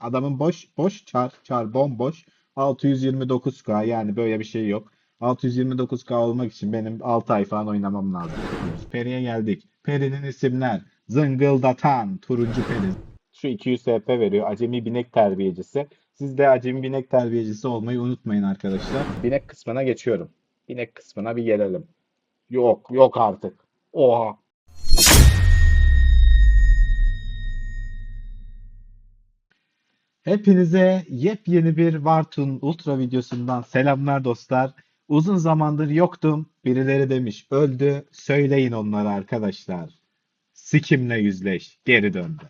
Adamın boş boş çar çar bomboş 629k yani böyle bir şey yok. 629k olmak için benim 6 ay falan oynamam lazım. Peri'ye geldik. Peri'nin isimler. Zıngıldatan turuncu peri. Şu 200 SP veriyor. Acemi binek terbiyecisi. Siz de acemi binek terbiyecisi olmayı unutmayın arkadaşlar. Binek kısmına geçiyorum. Binek kısmına bir gelelim. Yok yok artık. Oha. Hepinize yepyeni bir Vartun Ultra videosundan selamlar dostlar. Uzun zamandır yoktum. Birileri demiş öldü. Söyleyin onlara arkadaşlar. Sikim'le yüzleş. Geri döndü.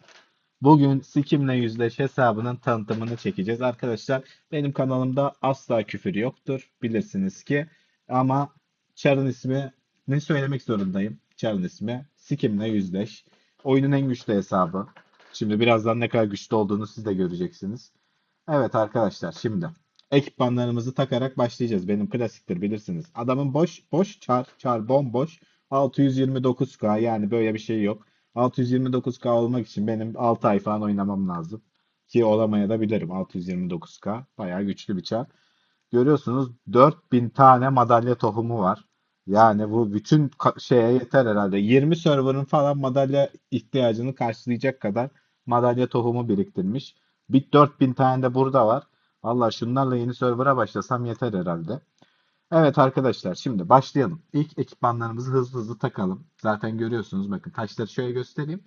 Bugün Sikim'le yüzleş hesabının tanıtımını çekeceğiz arkadaşlar. Benim kanalımda asla küfür yoktur. Bilirsiniz ki. Ama Char'ın ismi ne söylemek zorundayım. Char'ın ismi Sikim'le yüzleş. Oyunun en güçlü hesabı. Şimdi birazdan ne kadar güçlü olduğunu siz de göreceksiniz. Evet arkadaşlar şimdi ekipmanlarımızı takarak başlayacağız. Benim klasiktir bilirsiniz. Adamın boş boş çar çar bomboş 629k yani böyle bir şey yok. 629k olmak için benim 6 ay falan oynamam lazım. Ki olamaya da bilirim 629k. Bayağı güçlü bir çar. Görüyorsunuz 4000 tane madalya tohumu var. Yani bu bütün şeye yeter herhalde. 20 server'ın falan madalya ihtiyacını karşılayacak kadar madalya tohumu biriktirmiş. Bir 4000 tane de burada var. Valla şunlarla yeni server'a başlasam yeter herhalde. Evet arkadaşlar şimdi başlayalım. İlk ekipmanlarımızı hızlı hızlı takalım. Zaten görüyorsunuz bakın taşları şöyle göstereyim.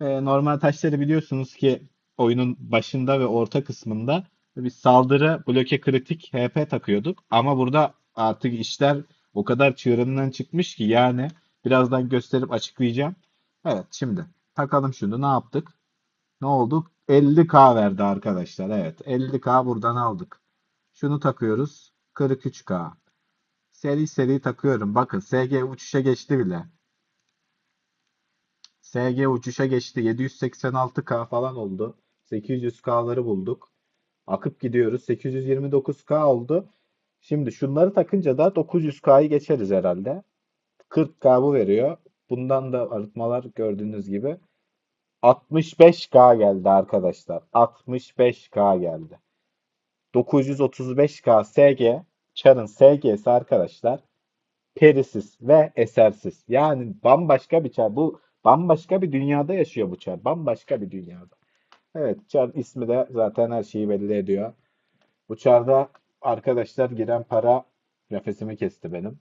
Ee, normal taşları biliyorsunuz ki oyunun başında ve orta kısmında bir saldırı bloke kritik HP takıyorduk. Ama burada artık işler o kadar çığırından çıkmış ki yani birazdan gösterip açıklayacağım. Evet şimdi takalım şunu ne yaptık? Ne oldu? 50k verdi arkadaşlar. Evet 50k buradan aldık. Şunu takıyoruz. 43k. Seri seri takıyorum. Bakın SG uçuşa geçti bile. SG uçuşa geçti. 786k falan oldu. 800k'ları bulduk. Akıp gidiyoruz. 829k oldu. Şimdi şunları takınca da 900k'yı geçeriz herhalde. 40k bu veriyor. Bundan da arıtmalar gördüğünüz gibi 65k geldi arkadaşlar. 65k geldi. 935k SG Char'ın SG'si arkadaşlar perisiz ve esersiz. Yani bambaşka bir Char. Bu bambaşka bir dünyada yaşıyor bu Char. Bambaşka bir dünyada. Evet Char ismi de zaten her şeyi belli ediyor. Bu Char'da arkadaşlar giren para nefesimi kesti benim.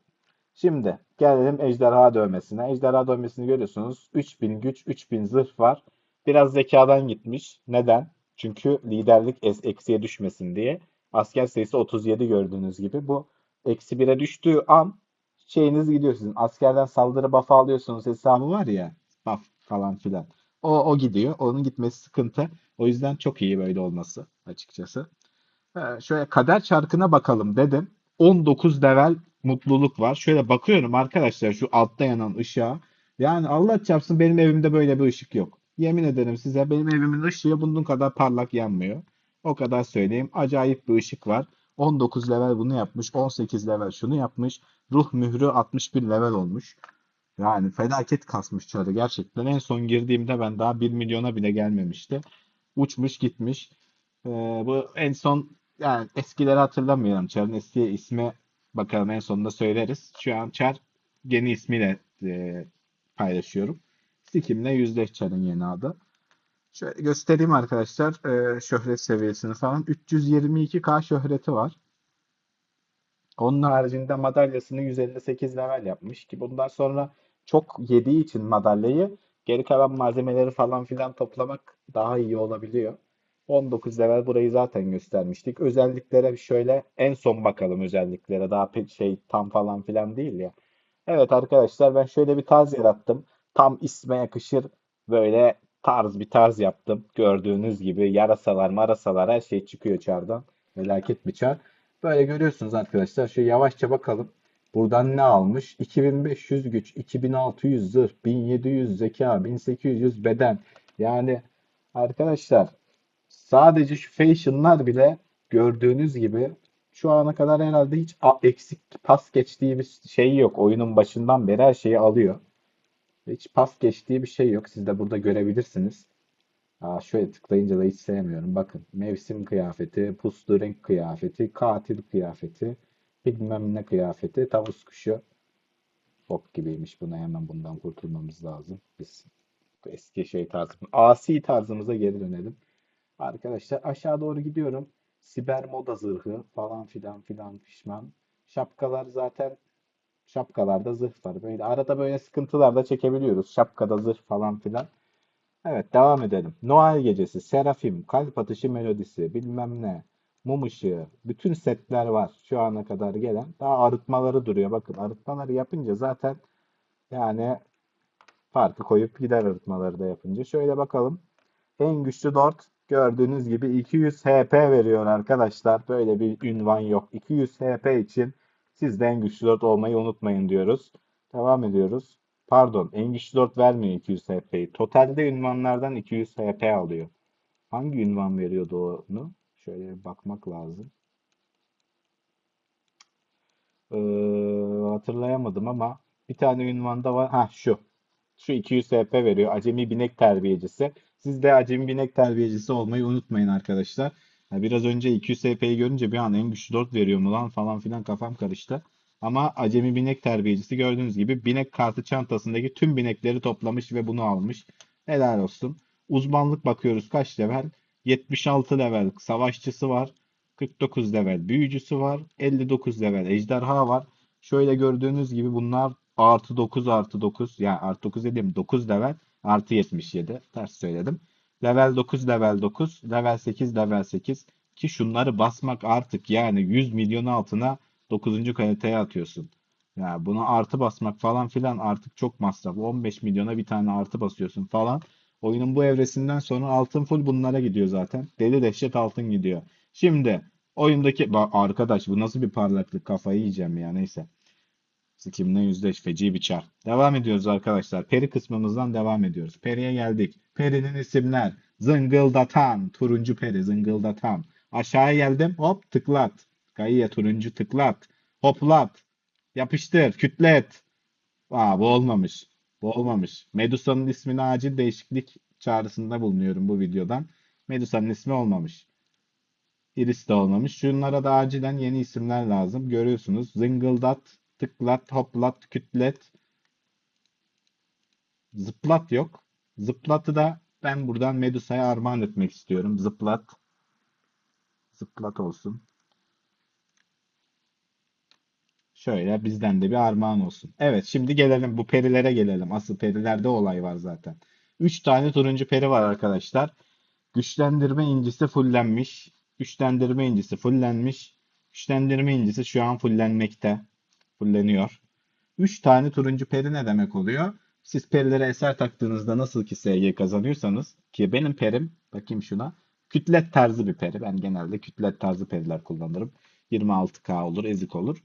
Şimdi gelelim ejderha dövmesine. Ejderha dövmesini görüyorsunuz. 3000 güç, 3000 zırh var. Biraz zekadan gitmiş. Neden? Çünkü liderlik eksiye düşmesin diye. Asker sayısı 37 gördüğünüz gibi. Bu eksi 1'e düştüğü an şeyiniz gidiyor sizin. Askerden saldırı buff'ı alıyorsunuz hesabı var ya. Buff falan filan. O, o gidiyor. Onun gitmesi sıkıntı. O yüzden çok iyi böyle olması açıkçası. Ee, şöyle kader çarkına bakalım dedim. 19 level mutluluk var. Şöyle bakıyorum arkadaşlar şu altta yanan ışığa. Yani Allah çarpsın benim evimde böyle bir ışık yok. Yemin ederim size benim evimin ışığı bunun kadar parlak yanmıyor. O kadar söyleyeyim. Acayip bir ışık var. 19 level bunu yapmış. 18 level şunu yapmış. Ruh mührü 61 level olmuş. Yani felaket kasmış çarı gerçekten. En son girdiğimde ben daha 1 milyona bile gelmemişti. Uçmuş gitmiş. Ee, bu en son yani eskileri hatırlamıyorum. Çar'ın eski ismi bakalım en sonunda söyleriz. Şu an Çar yeni ismiyle e, paylaşıyorum. Sikim'le yüzleş Çar'ın yeni adı. Şöyle göstereyim arkadaşlar e, şöhret seviyesini falan. 322k şöhreti var. Onun haricinde madalyasını 158 level yapmış ki bundan sonra çok yediği için madalyayı geri kalan malzemeleri falan filan toplamak daha iyi olabiliyor. 19 level burayı zaten göstermiştik. Özelliklere şöyle en son bakalım özelliklere. Daha pek şey tam falan filan değil ya. Evet arkadaşlar ben şöyle bir tarz yarattım. Tam isme yakışır böyle tarz bir tarz yaptım. Gördüğünüz gibi yarasalar marasalar her şey çıkıyor çardan. Felaket bir çar. Böyle görüyorsunuz arkadaşlar. Şöyle yavaşça bakalım. Buradan ne almış? 2500 güç, 2600 zırh, 1700 zeka, 1800 beden. Yani arkadaşlar sadece şu fashion'lar bile gördüğünüz gibi şu ana kadar herhalde hiç eksik pas geçtiği bir şey yok. Oyunun başından beri her şeyi alıyor. Hiç pas geçtiği bir şey yok. Siz de burada görebilirsiniz. Aa, şöyle tıklayınca da hiç sevmiyorum. Bakın mevsim kıyafeti, puslu renk kıyafeti, katil kıyafeti, bilmem ne kıyafeti, tavus kuşu. Bok gibiymiş. Buna hemen bundan kurtulmamız lazım. Biz eski şey tarzımız, asi tarzımıza geri dönelim. Arkadaşlar aşağı doğru gidiyorum. Siber moda zırhı falan filan filan fişman. Şapkalar zaten şapkalarda zırh var. Böyle arada böyle sıkıntılar da çekebiliyoruz. Şapkada zırh falan filan. Evet devam edelim. Noel gecesi, Serafim, kalp atışı melodisi, bilmem ne, mum ışığı, bütün setler var şu ana kadar gelen. Daha arıtmaları duruyor. Bakın arıtmaları yapınca zaten yani farkı koyup gider arıtmaları da yapınca. Şöyle bakalım. En güçlü Dort gördüğünüz gibi 200 HP veriyor arkadaşlar. Böyle bir ünvan yok. 200 HP için siz de en güçlü Dort olmayı unutmayın diyoruz. Devam ediyoruz. Pardon, en güçlü 4 vermiyor 200 HP'yi. Totalde ünvanlardan 200 HP alıyor. Hangi ünvan veriyordu onu? Şöyle bir bakmak lazım. Ee, hatırlayamadım ama bir tane ünvanda var. Ha şu. Şu 200 HP veriyor. Acemi binek terbiyecisi. Siz de acemi binek terbiyecisi olmayı unutmayın arkadaşlar. Biraz önce 200 HP'yi görünce bir an en güçlü 4 veriyor mu lan falan filan kafam karıştı. Ama acemi binek terbiyecisi gördüğünüz gibi binek kartı çantasındaki tüm binekleri toplamış ve bunu almış. Helal olsun. Uzmanlık bakıyoruz kaç level? 76 level savaşçısı var. 49 level büyücüsü var. 59 level ejderha var. Şöyle gördüğünüz gibi bunlar artı 9 artı 9 yani artı 9 dedim 9 level artı 77 ters söyledim. Level 9 level 9 level 8 level 8 ki şunları basmak artık yani 100 milyon altına 9. kaliteye atıyorsun. Ya buna artı basmak falan filan artık çok masraf. 15 milyona bir tane artı basıyorsun falan. Oyunun bu evresinden sonra altın full bunlara gidiyor zaten. Deli dehşet altın gidiyor. Şimdi oyundaki arkadaş bu nasıl bir parlaklık kafayı yiyeceğim ya neyse. Sikimle yüzleş feci bir çar. Devam ediyoruz arkadaşlar. Peri kısmımızdan devam ediyoruz. Peri'ye geldik. Peri'nin isimler. Zıngıldatan. Turuncu peri zıngıldatan. Aşağıya geldim. Hop tıklat. Kayıya turuncu tıklat. Hoplat. Yapıştır. Kütlet. Aa bu olmamış. Bu olmamış. Medusa'nın ismine acil değişiklik çağrısında bulunuyorum bu videodan. Medusa'nın ismi olmamış. Iris de olmamış. Şunlara da acilen yeni isimler lazım. Görüyorsunuz. Zıngıldat, tıklat, hoplat, kütlet. Zıplat yok. Zıplatı da ben buradan Medusa'ya armağan etmek istiyorum. Zıplat. Zıplat olsun. Şöyle bizden de bir armağan olsun. Evet şimdi gelelim bu perilere gelelim. Asıl perilerde olay var zaten. 3 tane turuncu peri var arkadaşlar. Güçlendirme incisi fullenmiş. Güçlendirme incisi fullenmiş. Güçlendirme incisi şu an fullenmekte. Fulleniyor. 3 tane turuncu peri ne demek oluyor? Siz perilere eser taktığınızda nasıl ki SG kazanıyorsanız ki benim perim bakayım şuna kütlet tarzı bir peri. Ben genelde kütlet tarzı periler kullanırım. 26K olur, ezik olur.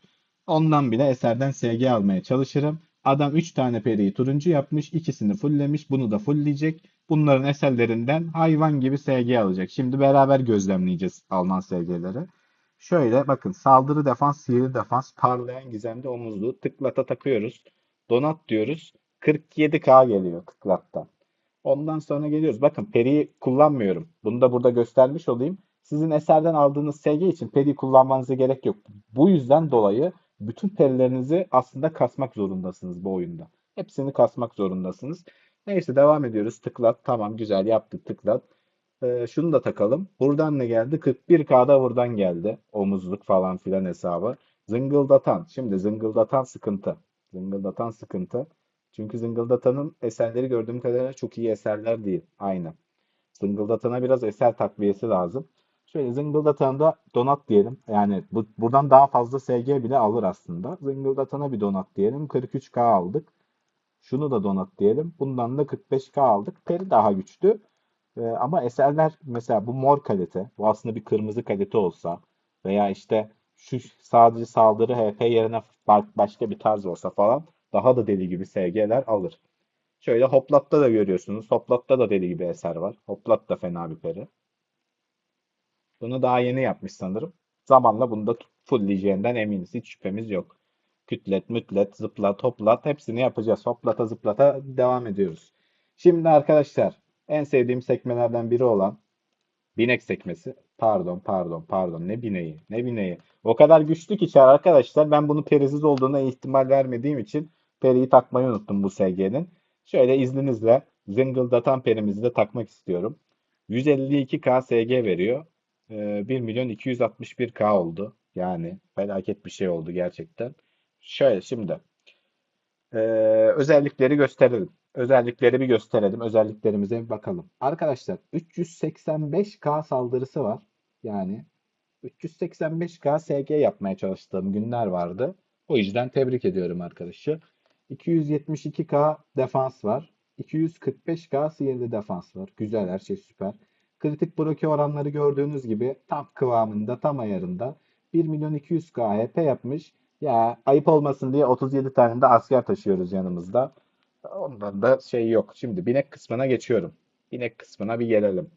Ondan bile eserden SG almaya çalışırım. Adam 3 tane periyi turuncu yapmış. ikisini fulllemiş. Bunu da fullleyecek. Bunların eserlerinden hayvan gibi SG alacak. Şimdi beraber gözlemleyeceğiz alınan SG'leri. Şöyle bakın saldırı defans, sihirli defans, parlayan gizemli omuzlu. Tıklata takıyoruz. Donat diyoruz. 47K geliyor tıklattan. Ondan sonra geliyoruz. Bakın periyi kullanmıyorum. Bunu da burada göstermiş olayım. Sizin eserden aldığınız SG için peri kullanmanıza gerek yok. Bu yüzden dolayı bütün perilerinizi aslında kasmak zorundasınız bu oyunda. Hepsini kasmak zorundasınız. Neyse devam ediyoruz. Tıklat. Tamam güzel yaptık tıklat. Ee, şunu da takalım. Buradan ne geldi? 41K'da buradan geldi. Omuzluk falan filan hesabı. Zıngıldatan. Şimdi zıngıldatan sıkıntı. Zıngıldatan sıkıntı. Çünkü zıngıldatanın eserleri gördüğüm kadarıyla çok iyi eserler değil. Aynen. Zıngıldatana biraz eser takviyesi lazım. Şöyle zıngıldatana da donat diyelim. Yani bu, buradan daha fazla SG bile alır aslında. Zıngıldatana bir donat diyelim. 43K aldık. Şunu da donat diyelim. Bundan da 45K aldık. Peri daha güçlü. Ee, ama eserler mesela bu mor kalite. Bu aslında bir kırmızı kalite olsa veya işte şu sadece saldırı HP yerine başka bir tarz olsa falan daha da deli gibi SG'ler alır. Şöyle Hoplat'ta da görüyorsunuz. Hoplat'ta da deli gibi eser var. Hoplat da fena bir peri. Bunu daha yeni yapmış sanırım. Zamanla bunu da fullleyeceğinden eminiz. Hiç şüphemiz yok. Kütlet, mütlet, zıplat, hoplat hepsini yapacağız. Hoplata zıplata devam ediyoruz. Şimdi arkadaşlar En sevdiğim sekmelerden biri olan binek sekmesi. Pardon, pardon, pardon. Ne bineği? Ne bineği? O kadar güçlü ki çar arkadaşlar. Ben bunu perisiz olduğuna ihtimal vermediğim için periyi takmayı unuttum bu SG'nin. Şöyle izninizle zıngıldatan perimizi de takmak istiyorum. 152k SG veriyor. Ee, 1 milyon 261k oldu. Yani felaket bir şey oldu gerçekten. Şöyle şimdi ee, özellikleri gösterelim. Özellikleri bir gösterelim. Özelliklerimize bir bakalım. Arkadaşlar 385k saldırısı var. Yani 385k SG yapmaya çalıştığım günler vardı. O yüzden tebrik ediyorum arkadaşı. 272k defans var. 245k sihirli defans var. Güzel her şey süper. Kritik bloke oranları gördüğünüz gibi tam kıvamında, tam ayarında. 1 milyon 200k HP yapmış. Ya ayıp olmasın diye 37 tane de asker taşıyoruz yanımızda. Ondan da şey yok. Şimdi binek kısmına geçiyorum. Binek kısmına bir gelelim.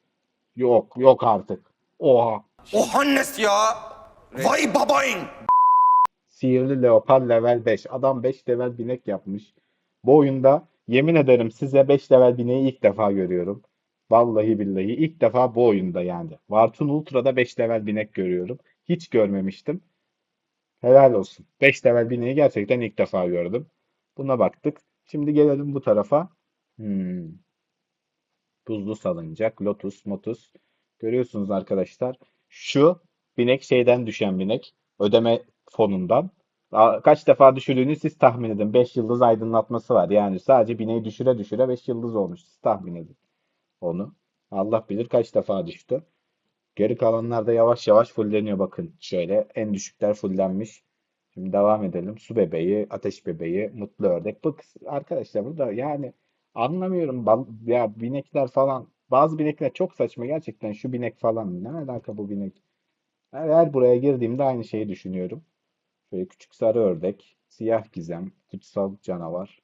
Yok, yok artık. Oha. O Hannes ya. Vay babayın. Sihirli Leopar level 5. Adam 5 level binek yapmış. Bu oyunda yemin ederim size 5 level bineği ilk defa görüyorum. Vallahi billahi ilk defa bu oyunda yani. Vartun Ultra'da 5 level binek görüyorum. Hiç görmemiştim. Helal olsun. 5 level bineği gerçekten ilk defa gördüm. Buna baktık. Şimdi gelelim bu tarafa. Hmm. Buzlu salıncak, Lotus, Motus. Görüyorsunuz arkadaşlar. Şu binek şeyden düşen binek. Ödeme fonundan. Kaç defa düşürdüğünü siz tahmin edin. 5 yıldız aydınlatması var. Yani sadece bineği düşüre düşüre 5 yıldız olmuş. Siz tahmin edin onu. Allah bilir kaç defa düştü. Geri kalanlar da yavaş yavaş fulleniyor bakın. Şöyle en düşükler fullenmiş. Şimdi devam edelim. Su bebeği, ateş bebeği, mutlu ördek. Bu arkadaşlar burada yani anlamıyorum. Ya binekler falan. Bazı binekler çok saçma gerçekten. Şu binek falan. Ne alaka bu binek? Her, her buraya girdiğimde aynı şeyi düşünüyorum. Şöyle küçük sarı ördek, siyah gizem, kutsal canavar.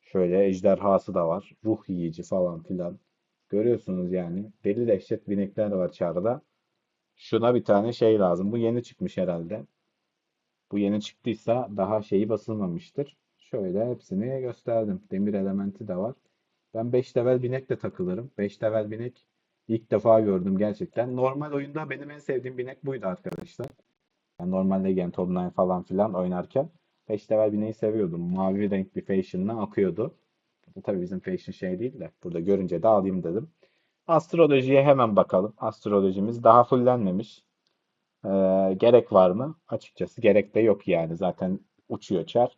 Şöyle ejderhası da var. Ruh yiyici falan filan. Görüyorsunuz yani. Deli dehşet binekler var çarda. Şuna bir tane şey lazım. Bu yeni çıkmış herhalde. Bu yeni çıktıysa daha şeyi basılmamıştır. Şöyle hepsini gösterdim. Demir elementi de var. Ben 5 level binekle takılırım. 5 level binek ilk defa gördüm gerçekten. Normal oyunda benim en sevdiğim binek buydu arkadaşlar. Yani normal Legend Online falan filan oynarken 5 level bineği seviyordum. Mavi renk bir fashion'la akıyordu. Bu tabii bizim fashion şey değil de burada görünce de alayım dedim. Astrolojiye hemen bakalım. Astrolojimiz daha fullenmemiş. Ee, gerek var mı? Açıkçası gerek de yok yani. Zaten uçuyor çar.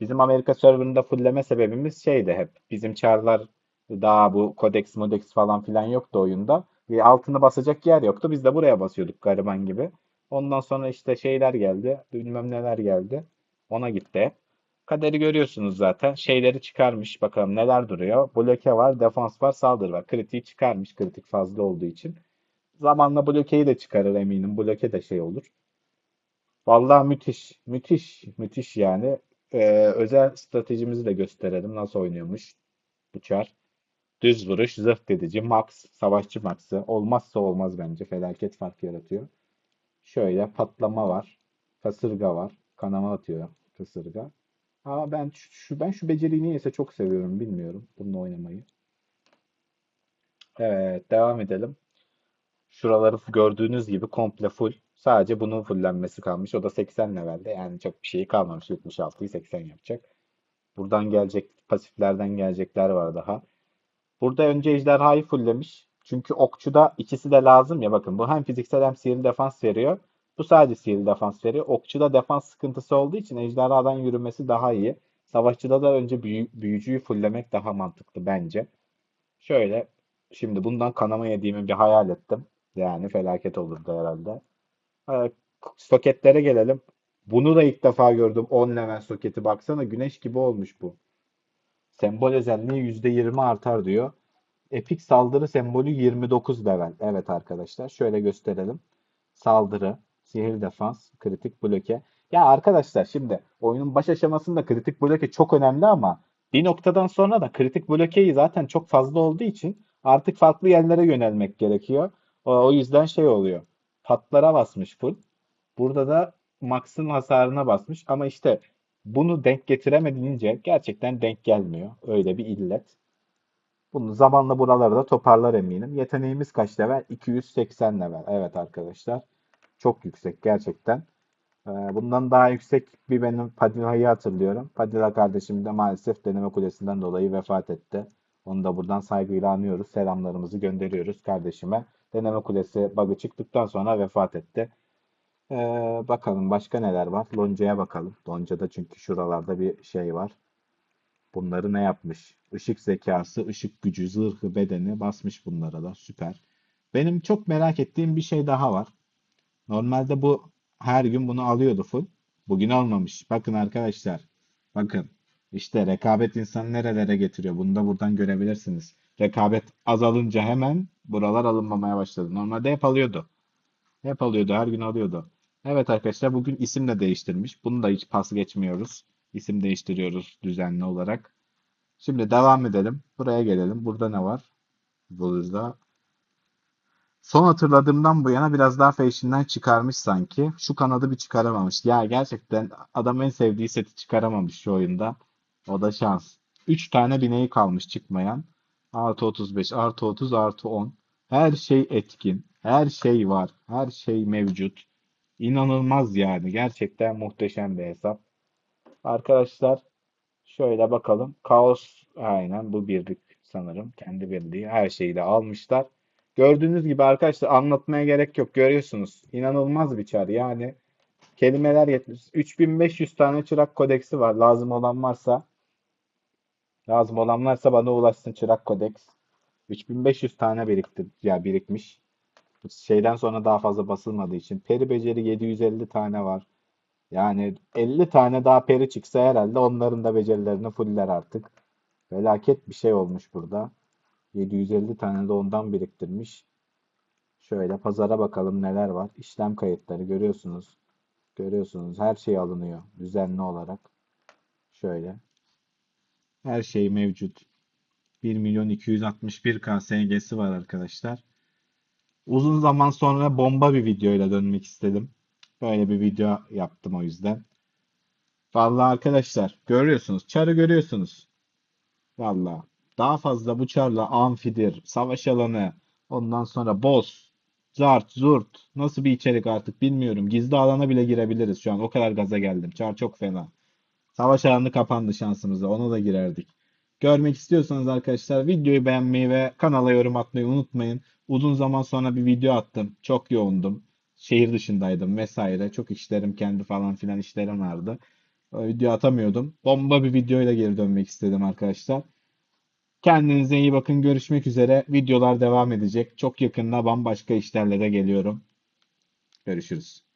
Bizim Amerika serverında fullleme sebebimiz şeydi hep. Bizim çarlar daha bu Codex Modex falan filan yoktu oyunda. Ve altını basacak yer yoktu. Biz de buraya basıyorduk gariban gibi. Ondan sonra işte şeyler geldi. Bilmem neler geldi. Ona gitti. Kaderi görüyorsunuz zaten. Şeyleri çıkarmış. Bakalım neler duruyor. Bloke var, defans var, saldırı var. Kritiği çıkarmış. Kritik fazla olduğu için. Zamanla blokeyi de çıkarır eminim. Bloke de şey olur. Vallahi müthiş. Müthiş. Müthiş yani. Ee, özel stratejimizi de gösterelim. Nasıl oynuyormuş bu çar. Düz vuruş, zırh edici, max, savaşçı max'ı. Olmazsa olmaz bence. Felaket fark yaratıyor. Şöyle patlama var. Kasırga var. Kanama atıyor kasırga. Ama ben şu- ben şu beceriyi niyeyse çok seviyorum. Bilmiyorum bununla oynamayı. Evet, devam edelim. Şuraları gördüğünüz gibi komple full. Sadece bunun fullenmesi kalmış. O da 80 levelde. Yani çok bir şey kalmamış. 76'yı 80 yapacak. Buradan gelecek pasiflerden gelecekler var daha. Burada önce ejderhayı fulllemiş. Çünkü okçuda ikisi de lazım ya bakın. Bu hem fiziksel hem sihirli defans veriyor. Bu sadece sihirli defans veriyor. Okçuda defans sıkıntısı olduğu için ejderhadan yürümesi daha iyi. Savaşçıda da önce büyü, büyücüyü fulllemek daha mantıklı bence. Şöyle şimdi bundan kanama yediğimi bir hayal ettim. Yani felaket olurdu herhalde. Ee, soketlere gelelim. Bunu da ilk defa gördüm. 10 level soketi. Baksana güneş gibi olmuş bu. Sembol özelliği %20 artar diyor. Epik saldırı sembolü 29 level. Evet arkadaşlar şöyle gösterelim. Saldırı, sihir defans, kritik bloke. Ya arkadaşlar şimdi oyunun baş aşamasında kritik bloke çok önemli ama bir noktadan sonra da kritik blokeyi zaten çok fazla olduğu için artık farklı yerlere yönelmek gerekiyor. O, o yüzden şey oluyor. Patlara basmış full. Burada da Max'ın hasarına basmış ama işte bunu denk getiremediğince gerçekten denk gelmiyor. Öyle bir illet. Bunu zamanla buraları da toparlar eminim. Yeteneğimiz kaç level? 280 level. Evet arkadaşlar. Çok yüksek gerçekten. Ee, Bundan daha yüksek bir benim Padilla'yı hatırlıyorum. Padilla kardeşim de maalesef deneme kulesinden dolayı vefat etti. Onu da buradan saygıyla anıyoruz. Selamlarımızı gönderiyoruz kardeşime. Deneme kulesi bug'ı çıktıktan sonra vefat etti. Ee, bakalım başka neler var? Lonca'ya bakalım. Lonca'da çünkü şuralarda bir şey var. Bunları ne yapmış? Işık zekası, ışık gücü, zırhı, bedeni basmış bunlara da. Süper. Benim çok merak ettiğim bir şey daha var. Normalde bu her gün bunu alıyordu full. Bugün almamış. Bakın arkadaşlar. Bakın. İşte rekabet insanı nerelere getiriyor. Bunu da buradan görebilirsiniz. Rekabet azalınca hemen buralar alınmamaya başladı. Normalde hep alıyordu. Hep alıyordu. Her gün alıyordu. Evet arkadaşlar bugün isim de değiştirmiş. Bunu da hiç pas geçmiyoruz. İsim değiştiriyoruz düzenli olarak. Şimdi devam edelim. Buraya gelelim. Burada ne var? Burada Son hatırladığımdan bu yana biraz daha fashion'dan çıkarmış sanki. Şu kanadı bir çıkaramamış. Ya gerçekten adam en sevdiği seti çıkaramamış şu oyunda. O da şans. 3 tane bineği kalmış çıkmayan. Artı 35, artı 30, artı 10. Her şey etkin. Her şey var. Her şey mevcut. İnanılmaz yani. Gerçekten muhteşem bir hesap. Arkadaşlar şöyle bakalım. Kaos aynen bu birlik sanırım. Kendi birliği. Her şeyi de almışlar. Gördüğünüz gibi arkadaşlar anlatmaya gerek yok. Görüyorsunuz. İnanılmaz bir çar. Yani kelimeler yetmiş. 3500 tane çırak kodeksi var. Lazım olan varsa lazım olan varsa bana ulaşsın çırak kodeks. 3500 tane birikti ya birikmiş. Şeyden sonra daha fazla basılmadığı için. Peri beceri 750 tane var. Yani 50 tane daha peri çıksa herhalde onların da becerilerini fuller artık. Felaket bir şey olmuş burada. 750 tane de ondan biriktirmiş. Şöyle pazara bakalım neler var. İşlem kayıtları görüyorsunuz. Görüyorsunuz her şey alınıyor düzenli olarak. Şöyle. Her şey mevcut. 1 milyon 261k SG'si var arkadaşlar. Uzun zaman sonra bomba bir videoyla dönmek istedim. Böyle bir video yaptım o yüzden. Vallahi arkadaşlar görüyorsunuz. Çarı görüyorsunuz. Vallahi. Daha fazla bu çarla amfidir, savaş alanı, ondan sonra boss, zart, zurt. Nasıl bir içerik artık bilmiyorum. Gizli alana bile girebiliriz şu an. O kadar gaza geldim. Çar çok fena. Savaş alanı kapandı şansımıza. Ona da girerdik. Görmek istiyorsanız arkadaşlar videoyu beğenmeyi ve kanala yorum atmayı unutmayın. Uzun zaman sonra bir video attım. Çok yoğundum. Şehir dışındaydım vesaire. Çok işlerim kendi falan filan işlerim vardı. O video atamıyordum. Bomba bir videoyla geri dönmek istedim arkadaşlar. Kendinize iyi bakın. Görüşmek üzere. Videolar devam edecek. Çok yakında bambaşka işlerle de geliyorum. Görüşürüz.